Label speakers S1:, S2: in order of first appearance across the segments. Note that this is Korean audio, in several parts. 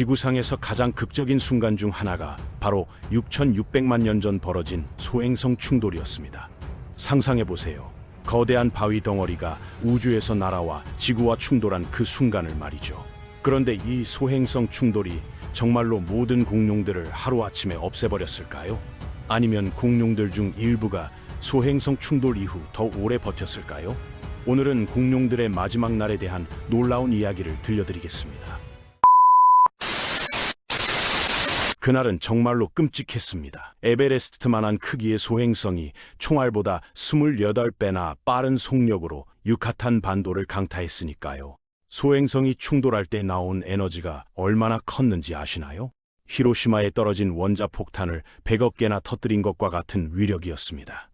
S1: 지구상에서 가장 극적인 순간 중 하나가 바로 6,600만 년 전 벌어진 소행성 충돌이었습니다. 상상해 보세요. 거대한 바위 덩어리가 우주에서 날아와 지구와 충돌한 그 순간을 말이죠. 그런데 이 소행성 충돌이 정말로 모든 공룡들을 하루아침에 없애버렸을까요? 아니면 공룡들 중 일부가 소행성 충돌 이후 더 오래 버텼을까요? 오늘은 공룡들의 마지막 날에 대한 놀라운 이야기를 들려드리겠습니다. 그날은 정말로 끔찍했습니다. 에베레스트만한 크기의 소행성이 총알보다 28배나 빠른 속력으로 유카탄 반도를 강타했으니까요. 소행성이 충돌할 때 나온 에너지가 얼마나 컸는지 아시나요? 히로시마에 떨어진 원자폭탄을 100억 개나 터뜨린 것과 같은 위력이었습니다.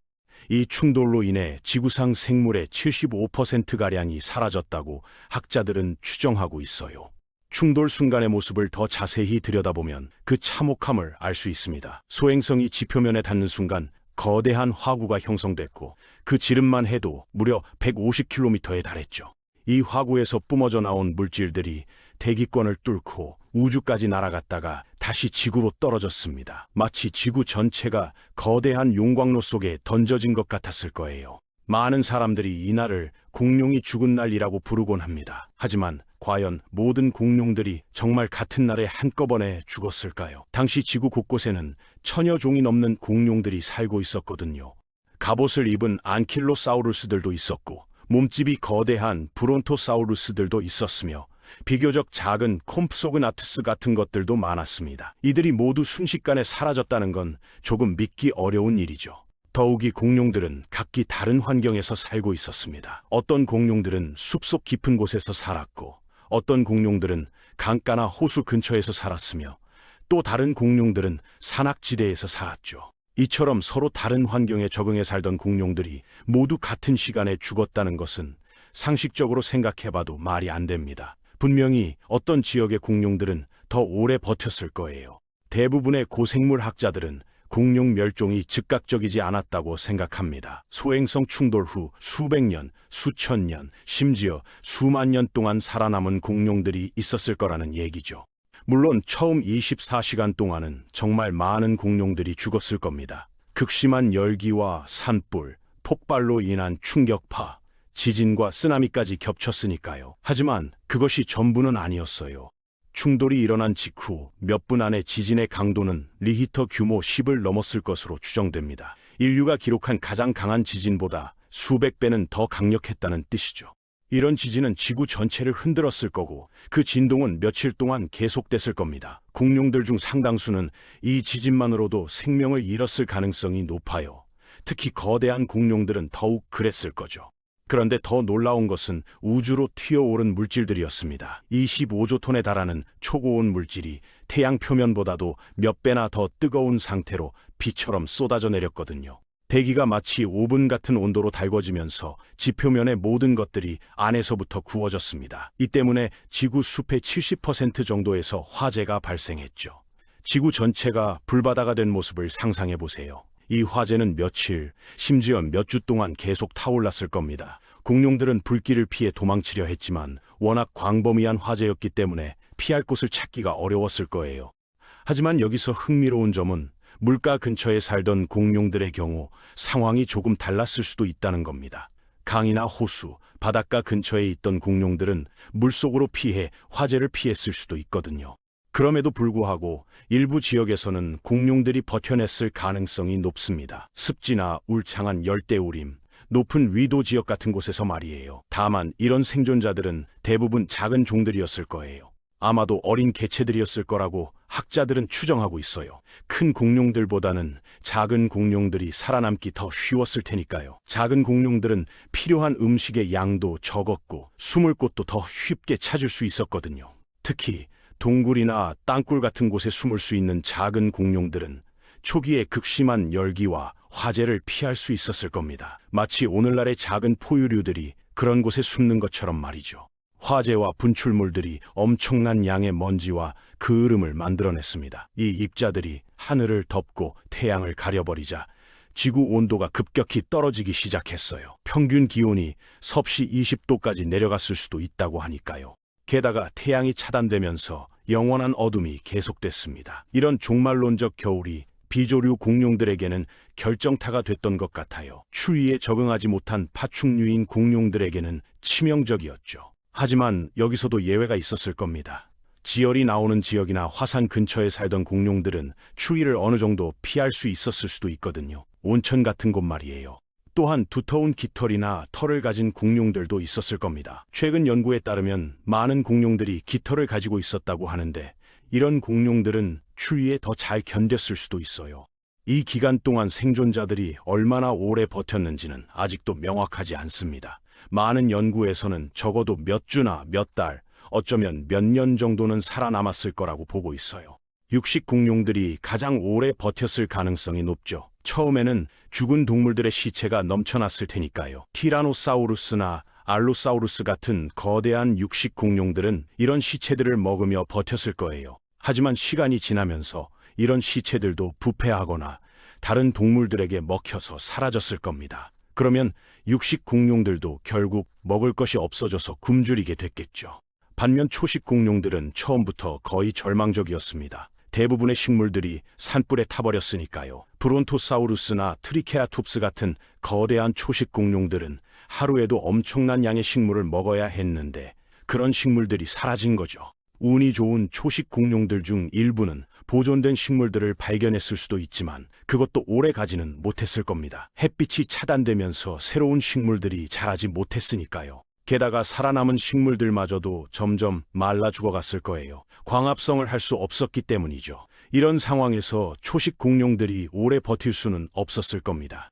S1: 이 충돌로 인해 지구상 생물의 75%가량이 사라졌다고 학자들은 추정하고 있어요. 충돌 순간의 모습을 더 자세히 들여다보면 그 참혹함을 알 수 있습니다. 소행성이 지표면에 닿는 순간 거대한 화구가 형성됐고 그 지름만 해도 무려 150km에 달했죠. 이 화구에서 뿜어져 나온 물질들이 대기권을 뚫고 우주까지 날아갔다가 다시 지구로 떨어졌습니다. 마치 지구 전체가 거대한 용광로 속에 던져진 것 같았을 거예요. 많은 사람들이 이날을 공룡이 죽은 날이라고 부르곤 합니다. 하지만 과연 모든 공룡들이 정말 같은 날에 한꺼번에 죽었을까요? 당시 지구 곳곳에는 천여 종이 넘는 공룡들이 살고 있었거든요. 갑옷을 입은 안킬로사우루스들도 있었고 몸집이 거대한 브론토사우루스들도 있었으며 비교적 작은 콤프소그나투스 같은 것들도 많았습니다. 이들이 모두 순식간에 사라졌다는 건 조금 믿기 어려운 일이죠. 더욱이 공룡들은 각기 다른 환경에서 살고 있었습니다. 어떤 공룡들은 숲속 깊은 곳에서 살았고, 어떤 공룡들은 강가나 호수 근처에서 살았으며, 또 다른 공룡들은 산악지대에서 살았죠. 이처럼 서로 다른 환경에 적응해 살던 공룡들이 모두 같은 시간에 죽었다는 것은 상식적으로 생각해봐도 말이 안 됩니다. 분명히 어떤 지역의 공룡들은 더 오래 버텼을 거예요. 대부분의 고생물 학자들은 공룡 멸종이 즉각적이지 않았다고 생각합니다. 소행성 충돌 후 수백 년, 수천 년, 심지어 수만 년 동안 살아남은 공룡들이 있었을 거라는 얘기죠. 물론 처음 24시간 동안은 정말 많은 공룡들이 죽었을 겁니다. 극심한 열기와 산불, 폭발로 인한 충격파, 지진과 쓰나미까지 겹쳤으니까요. 하지만 그것이 전부는 아니었어요. 충돌이 일어난 직후 몇 분 안에 지진의 강도는 리히터 규모 10을 넘었을 것으로 추정됩니다. 인류가 기록한 가장 강한 지진보다 수백 배는 더 강력했다는 뜻이죠. 이런 지진은 지구 전체를 흔들었을 거고 그 진동은 며칠 동안 계속됐을 겁니다. 공룡들 중 상당수는 이 지진만으로도 생명을 잃었을 가능성이 높아요. 특히 거대한 공룡들은 더욱 그랬을 거죠. 그런데 더 놀라운 것은 우주로 튀어오른 물질들이었습니다. 25조 톤에 달하는 초고온 물질이 태양 표면보다도 몇 배나 더 뜨거운 상태로 비처럼 쏟아져 내렸거든요. 대기가 마치 오븐 같은 온도로 달궈지면서 지표면의 모든 것들이 안에서부터 구워졌습니다. 이 때문에 지구 숲의 70% 정도에서 화재가 발생했죠. 지구 전체가 불바다가 된 모습을 상상해 보세요. 이 화재는 며칠, 심지어 몇 주 동안 계속 타올랐을 겁니다. 공룡들은 불길을 피해 도망치려 했지만 워낙 광범위한 화재였기 때문에 피할 곳을 찾기가 어려웠을 거예요. 하지만 여기서 흥미로운 점은 물가 근처에 살던 공룡들의 경우 상황이 조금 달랐을 수도 있다는 겁니다. 강이나 호수, 바닷가 근처에 있던 공룡들은 물속으로 피해 화재를 피했을 수도 있거든요. 그럼에도 불구하고 일부 지역에서는 공룡들이 버텨냈을 가능성이 높습니다. 습지나 울창한 열대우림, 높은 위도 지역 같은 곳에서 말이에요. 다만 이런 생존자들은 대부분 작은 종들이었을 거예요. 아마도 어린 개체들이었을 거라고 학자들은 추정하고 있어요. 큰 공룡들보다는 작은 공룡들이 살아남기 더 쉬웠을 테니까요. 작은 공룡들은 필요한 음식의 양도 적었고 숨을 곳도 더 쉽게 찾을 수 있었거든요. 특히 동굴이나 땅굴 같은 곳에 숨을 수 있는 작은 공룡들은 초기에 극심한 열기와 화재를 피할 수 있었을 겁니다. 마치 오늘날의 작은 포유류들이 그런 곳에 숨는 것처럼 말이죠. 화재와 분출물들이 엄청난 양의 먼지와 그을음을 만들어냈습니다. 이 입자들이 하늘을 덮고 태양을 가려버리자 지구 온도가 급격히 떨어지기 시작했어요. 평균 기온이 섭씨 20도까지 내려갔을 수도 있다고 하니까요. 게다가 태양이 차단되면서 영원한 어둠이 계속됐습니다. 이런 종말론적 겨울이 비조류 공룡들에게는 결정타가 됐던 것 같아요. 추위에 적응하지 못한 파충류인 공룡들에게는 치명적이었죠. 하지만 여기서도 예외가 있었을 겁니다. 지열이 나오는 지역이나 화산 근처에 살던 공룡들은 추위를 어느 정도 피할 수 있었을 수도 있거든요. 온천 같은 곳 말이에요. 또한 두터운 깃털이나 털을 가진 공룡들도 있었을 겁니다. 최근 연구에 따르면 많은 공룡들이 깃털을 가지고 있었다고 하는데 이런 공룡들은 추위에 더 잘 견뎠을 수도 있어요. 이 기간 동안 생존자들이 얼마나 오래 버텼는지는 아직도 명확하지 않습니다. 많은 연구에서는 적어도 몇 주나 몇 달, 어쩌면 몇 년 정도는 살아남았을 거라고 보고 있어요. 육식 공룡들이 가장 오래 버텼을 가능성이 높죠. 처음에는 죽은 동물들의 시체가 넘쳐났을 테니까요. 티라노사우루스나 알로사우루스 같은 거대한 육식 공룡들은 이런 시체들을 먹으며 버텼을 거예요. 하지만 시간이 지나면서 이런 시체들도 부패하거나 다른 동물들에게 먹혀서 사라졌을 겁니다. 그러면 육식 공룡들도 결국 먹을 것이 없어져서 굶주리게 됐겠죠. 반면 초식 공룡들은 처음부터 거의 절망적이었습니다. 대부분의 식물들이 산불에 타버렸으니까요. 브론토사우루스나 트리케라톱스 같은 거대한 초식 공룡들은 하루에도 엄청난 양의 식물을 먹어야 했는데 그런 식물들이 사라진 거죠. 운이 좋은 초식 공룡들 중 일부는 보존된 식물들을 발견했을 수도 있지만 그것도 오래 가지는 못했을 겁니다. 햇빛이 차단되면서 새로운 식물들이 자라지 못했으니까요. 게다가 살아남은 식물들마저도 점점 말라 죽어갔을 거예요. 광합성을 할 수 없었기 때문이죠. 이런 상황에서 초식 공룡들이 오래 버틸 수는 없었을 겁니다.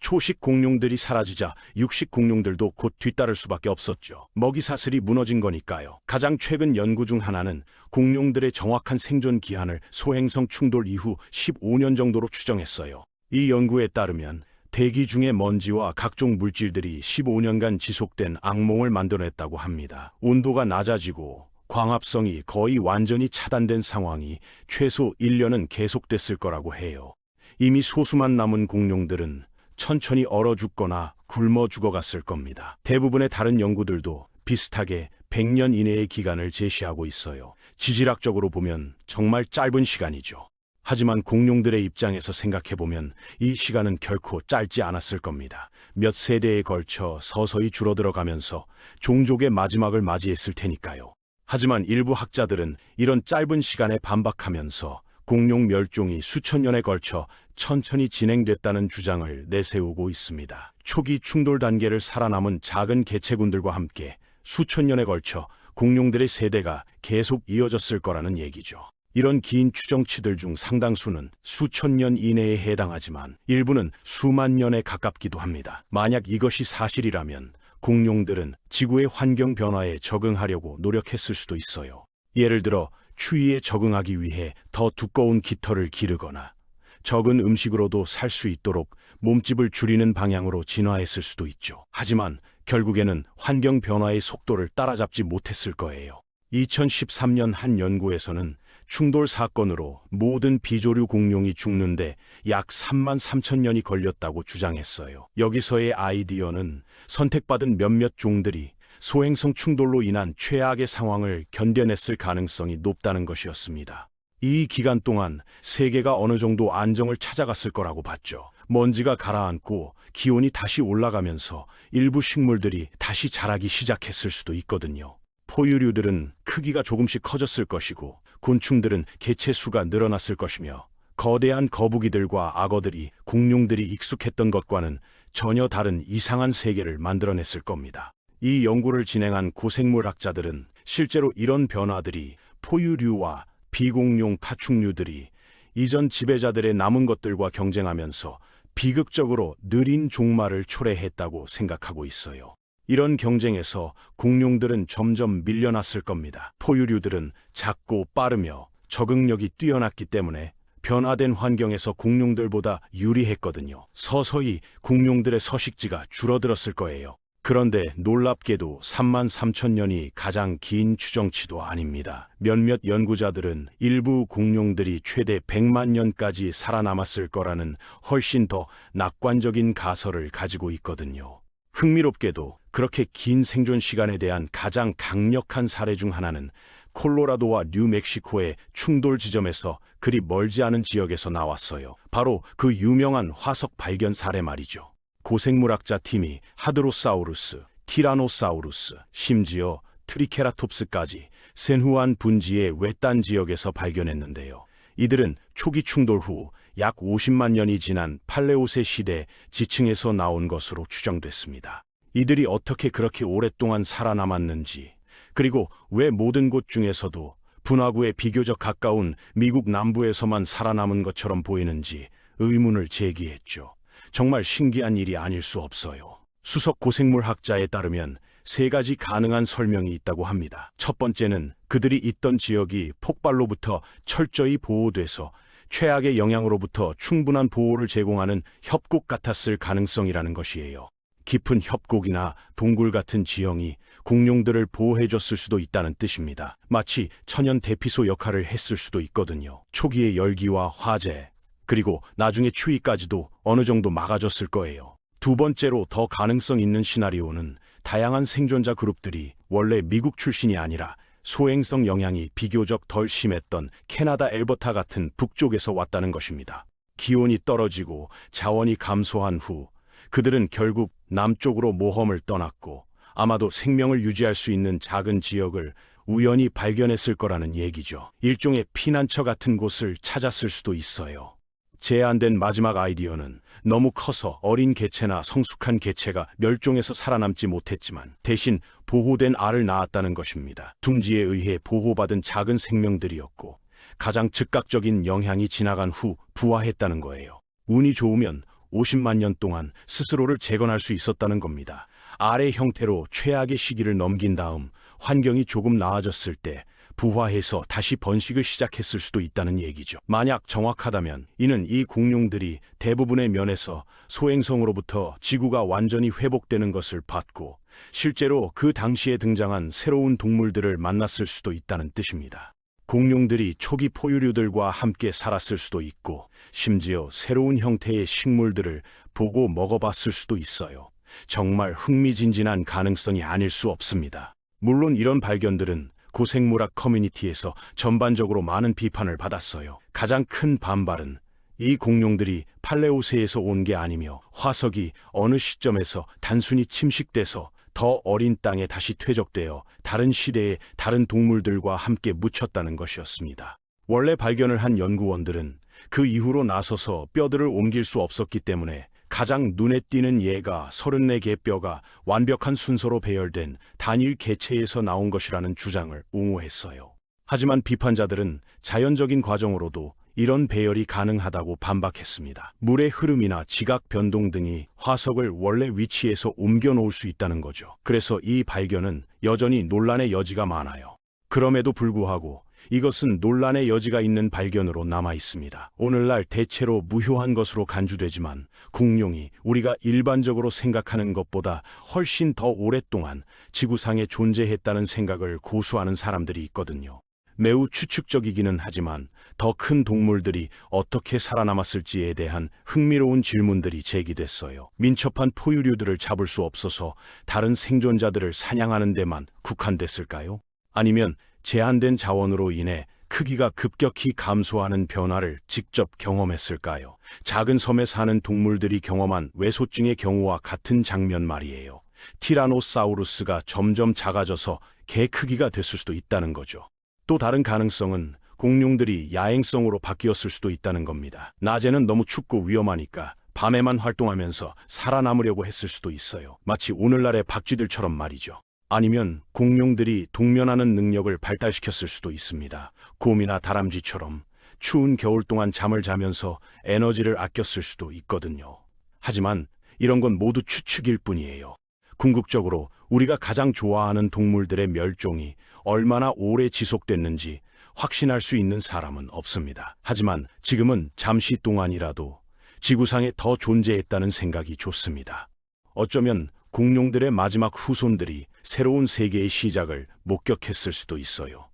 S1: 초식 공룡들이 사라지자 육식 공룡들도 곧 뒤따를 수밖에 없었죠. 먹이 사슬이 무너진 거니까요. 가장 최근 연구 중 하나는 공룡들의 정확한 생존 기한을 소행성 충돌 이후 15년 정도로 추정했어요. 이 연구에 따르면 대기 중의 먼지와 각종 물질들이 15년간 지속된 악몽을 만들어냈다고 합니다. 온도가 낮아지고 광합성이 거의 완전히 차단된 상황이 최소 1년은 계속됐을 거라고 해요. 이미 소수만 남은 공룡들은 천천히 얼어 죽거나 굶어 죽어갔을 겁니다. 대부분의 다른 연구들도 비슷하게 100년 이내의 기간을 제시하고 있어요. 지질학적으로 보면 정말 짧은 시간이죠. 하지만 공룡들의 입장에서 생각해보면 이 시간은 결코 짧지 않았을 겁니다. 몇 세대에 걸쳐 서서히 줄어들어가면서 종족의 마지막을 맞이했을 테니까요. 하지만 일부 학자들은 이런 짧은 시간에 반박하면서 공룡 멸종이 수천 년에 걸쳐 천천히 진행됐다는 주장을 내세우고 있습니다. 초기 충돌 단계를 살아남은 작은 개체군들과 함께 수천 년에 걸쳐 공룡들의 세대가 계속 이어졌을 거라는 얘기죠. 이런 긴 추정치들 중 상당수는 수천 년 이내에 해당하지만 일부는 수만 년에 가깝기도 합니다. 만약 이것이 사실이라면 공룡들은 지구의 환경 변화에 적응하려고 노력했을 수도 있어요. 예를 들어 추위에 적응하기 위해 더 두꺼운 깃털을 기르거나 적은 음식으로도 살 수 있도록 몸집을 줄이는 방향으로 진화했을 수도 있죠. 하지만 결국에는 환경 변화의 속도를 따라잡지 못했을 거예요. 2013년 한 연구에서는 충돌 사건으로 모든 비조류 공룡이 죽는데 약 3만 3천 년이 걸렸다고 주장했어요. 여기서의 아이디어는 선택받은 몇몇 종들이 소행성 충돌로 인한 최악의 상황을 견뎌냈을 가능성이 높다는 것이었습니다. 이 기간 동안 세계가 어느 정도 안정을 찾아갔을 거라고 봤죠. 먼지가 가라앉고 기온이 다시 올라가면서 일부 식물들이 다시 자라기 시작했을 수도 있거든요. 포유류들은 크기가 조금씩 커졌을 것이고 곤충들은 개체 수가 늘어났을 것이며 거대한 거북이들과 악어들이 공룡들이 익숙했던 것과는 전혀 다른 이상한 세계를 만들어냈을 겁니다. 이 연구를 진행한 고생물학자들은 실제로 이런 변화들이 포유류와 비공룡 파충류들이 이전 지배자들의 남은 것들과 경쟁하면서 비극적으로 느린 종말을 초래했다고 생각하고 있어요. 이런 경쟁에서 공룡들은 점점 밀려났을 겁니다. 포유류들은 작고 빠르며 적응력이 뛰어났기 때문에 변화된 환경에서 공룡들보다 유리했거든요. 서서히 공룡들의 서식지가 줄어들었을 거예요. 그런데 놀랍게도 3만 3천 년이 가장 긴 추정치도 아닙니다. 몇몇 연구자들은 일부 공룡들이 최대 100만 년까지 살아남았을 거라는 훨씬 더 낙관적인 가설을 가지고 있거든요. 흥미롭게도 그렇게 긴 생존 시간에 대한 가장 강력한 사례 중 하나는 콜로라도와 뉴멕시코의 충돌 지점에서 그리 멀지 않은 지역에서 나왔어요. 바로 그 유명한 화석 발견 사례 말이죠. 고생물학자 팀이 하드로사우루스, 티라노사우루스, 심지어 트리케라톱스까지 센후안 분지의 외딴 지역에서 발견했는데요. 이들은 초기 충돌 후 약 50만 년이 지난 팔레오세 시대 지층에서 나온 것으로 추정됐습니다. 이들이 어떻게 그렇게 오랫동안 살아남았는지, 그리고 왜 모든 곳 중에서도 분화구에 비교적 가까운 미국 남부에서만 살아남은 것처럼 보이는지 의문을 제기했죠. 정말 신기한 일이 아닐 수 없어요. 수석 고생물 학자에 따르면 세 가지 가능한 설명이 있다고 합니다. 첫 번째는 그들이 있던 지역이 폭발로부터 철저히 보호돼서 최악의 영향으로부터 충분한 보호를 제공하는 협곡 같았을 가능성이라는 것이에요. 깊은 협곡이나 동굴 같은 지형이 공룡들을 보호해줬을 수도 있다는 뜻입니다. 마치 천연 대피소 역할을 했을 수도 있거든요. 초기의 열기와 화재, 그리고 나중에 추위까지도 어느 정도 막아줬을 거예요. 두 번째로 더 가능성 있는 시나리오는 다양한 생존자 그룹들이 원래 미국 출신이 아니라 소행성 영향이 비교적 덜 심했던 캐나다 엘버타 같은 북쪽에서 왔다는 것입니다. 기온이 떨어지고 자원이 감소한 후 그들은 결국 남쪽으로 모험을 떠났고 아마도 생명을 유지할 수 있는 작은 지역을 우연히 발견했을 거라는 얘기죠. 일종의 피난처 같은 곳을 찾았을 수도 있어요. 제안된 마지막 아이디어는 너무 커서 어린 개체나 성숙한 개체가 멸종해서 살아남지 못했지만 대신 보호된 알을 낳았다는 것입니다. 둥지에 의해 보호받은 작은 생명들이었고 가장 즉각적인 영향이 지나간 후 부화했다는 거예요. 운이 좋으면 50만 년 동안 스스로를 재건할 수 있었다는 겁니다. 알의 형태로 최악의 시기를 넘긴 다음 환경이 조금 나아졌을 때 부화해서 다시 번식을 시작했을 수도 있다는 얘기죠. 만약 정확하다면 이는 이 공룡들이 대부분의 면에서 소행성으로부터 지구가 완전히 회복되는 것을 봤고 실제로 그 당시에 등장한 새로운 동물들을 만났을 수도 있다는 뜻입니다. 공룡들이 초기 포유류들과 함께 살았을 수도 있고 심지어 새로운 형태의 식물들을 보고 먹어봤을 수도 있어요. 정말 흥미진진한 가능성이 아닐 수 없습니다. 물론 이런 발견들은 고생물학 커뮤니티에서 전반적으로 많은 비판을 받았어요. 가장 큰 반발은 이 공룡들이 팔레오세에서 온 게 아니며 화석이 어느 시점에서 단순히 침식돼서 더 어린 땅에 다시 퇴적되어 다른 시대의 다른 동물들과 함께 묻혔다는 것이었습니다. 원래 발견을 한 연구원들은 그 이후로 나서서 뼈들을 옮길 수 없었기 때문에 가장 눈에 띄는 예가 34개 뼈가 완벽한 순서로 배열된 단일 개체에서 나온 것이라는 주장을 옹호했어요. 하지만 비판자들은 자연적인 과정으로도 이런 배열이 가능하다고 반박했습니다. 물의 흐름이나 지각 변동 등이 화석을 원래 위치에서 옮겨 놓을 수 있다는 거죠. 그래서 이 발견은 여전히 논란의 여지가 많아요. 그럼에도 불구하고 이것은 논란의 여지가 있는 발견으로 남아 있습니다. 오늘날 대체로 무효한 것으로 간주되지만 공룡이 우리가 일반적으로 생각하는 것보다 훨씬 더 오랫동안 지구상에 존재했다는 생각을 고수하는 사람들이 있거든요. 매우 추측적이기는 하지만 더 큰 동물들이 어떻게 살아남았을지에 대한 흥미로운 질문들이 제기됐어요. 민첩한 포유류들을 잡을 수 없어서 다른 생존자들을 사냥하는 데만 국한됐을까요? 아니면 제한된 자원으로 인해 크기가 급격히 감소하는 변화를 직접 경험했을까요? 작은 섬에 사는 동물들이 경험한 외소증의 경우와 같은 장면 말이에요. 티라노사우루스가 점점 작아져서 개 크기가 됐을 수도 있다는 거죠. 또 다른 가능성은 공룡들이 야행성으로 바뀌었을 수도 있다는 겁니다. 낮에는 너무 춥고 위험하니까 밤에만 활동하면서 살아남으려고 했을 수도 있어요. 마치 오늘날의 박쥐들처럼 말이죠. 아니면 공룡들이 동면하는 능력을 발달시켰을 수도 있습니다. 곰이나 다람쥐처럼 추운 겨울 동안 잠을 자면서 에너지를 아꼈을 수도 있거든요. 하지만 이런 건 모두 추측일 뿐이에요. 궁극적으로 우리가 가장 좋아하는 동물들의 멸종이 얼마나 오래 지속됐는지 확신할 수 있는 사람은 없습니다. 하지만 지금은 잠시 동안이라도 지구상에 더 존재했다는 생각이 좋습니다. 어쩌면 공룡들의 마지막 후손들이 새로운 세계의 시작을 목격했을 수도 있어요.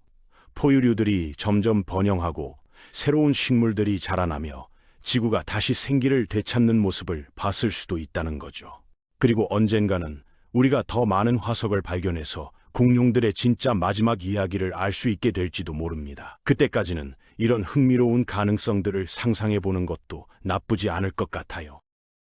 S1: 포유류들이 점점 번영하고 새로운 식물들이 자라나며 지구가 다시 생기를 되찾는 모습을 봤을 수도 있다는 거죠. 그리고 언젠가는 우리가 더 많은 화석을 발견해서 공룡들의 진짜 마지막 이야기를 알 수 있게 될지도 모릅니다. 그때까지는 이런 흥미로운 가능성들을 상상해 보는 것도 나쁘지 않을 것 같아요.